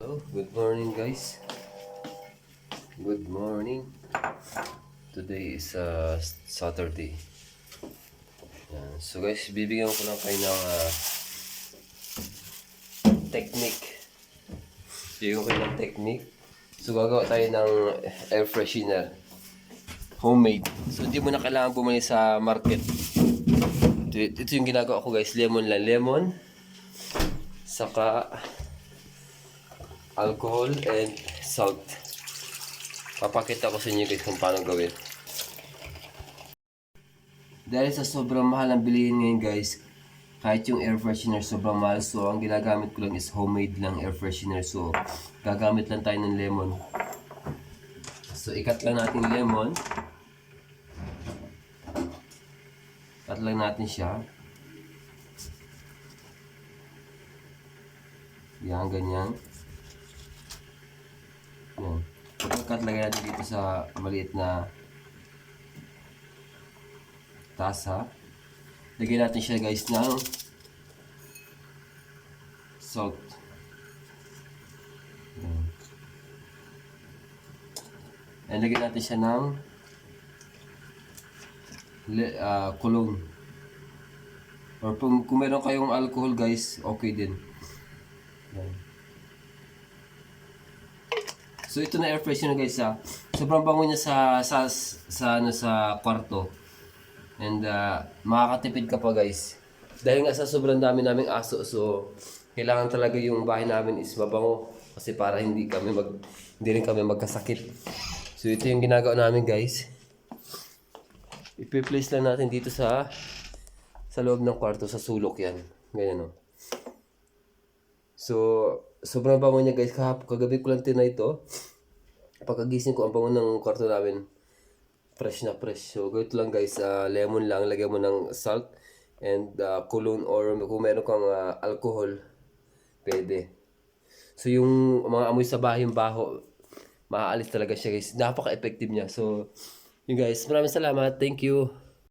Hello, good morning guys. Good morning. Today is uh, Saturday. Yan. So guys, bibigyan ko lang kayo ng uh, technique. Bibigyan ko ng technique. So gagawa tayo ng air freshener. Homemade. So hindi mo na kailangan bumili sa market. Ito, ito yung ginagawa ko guys. Lemon lang. Lemon. Saka alcohol and salt. Papakita ko sa inyo guys kung paano gawin. Dahil sa sobrang mahal ang bilihin ngayon guys, kahit yung air freshener sobrang mahal, so ang ginagamit ko lang is homemade lang air freshener. So, gagamit lang tayo ng lemon. So, ikat lang natin lemon. Ikat lang natin siya. Yan, ganyan. Yan. Pagkat lagay natin dito sa maliit na tasa. Lagyan natin siya guys ng salt. Yan. And lagyan natin siya ng le- ah, cologne. Or kung, kung meron kayong alcohol guys, okay din. Yan. So ito na air freshener guys ha. Sobrang bango niya sa sa sa ano sa kwarto. And uh, makakatipid ka pa guys. Dahil nga sa sobrang dami naming aso so kailangan talaga yung bahay namin is mabango kasi para hindi kami mag hindi rin kami magkasakit. So ito yung ginagawa namin guys. Ipi-place lang natin dito sa sa loob ng kwarto sa sulok yan. Ganyan oh. So, sobrang bango niya guys. Kahap, kagabi ko lang tinay ito. Pagkagising ko, ang bango ng kwarto namin. Fresh na fresh. So, ganito lang guys. ah, lemon lang. Lagyan mo ng salt and uh, cologne or kung meron kang ah, alcohol, pwede. So, yung mga amoy sa bahay, yung baho, maaalis talaga siya guys. Napaka-effective niya. So, yun guys. Maraming salamat. Thank you.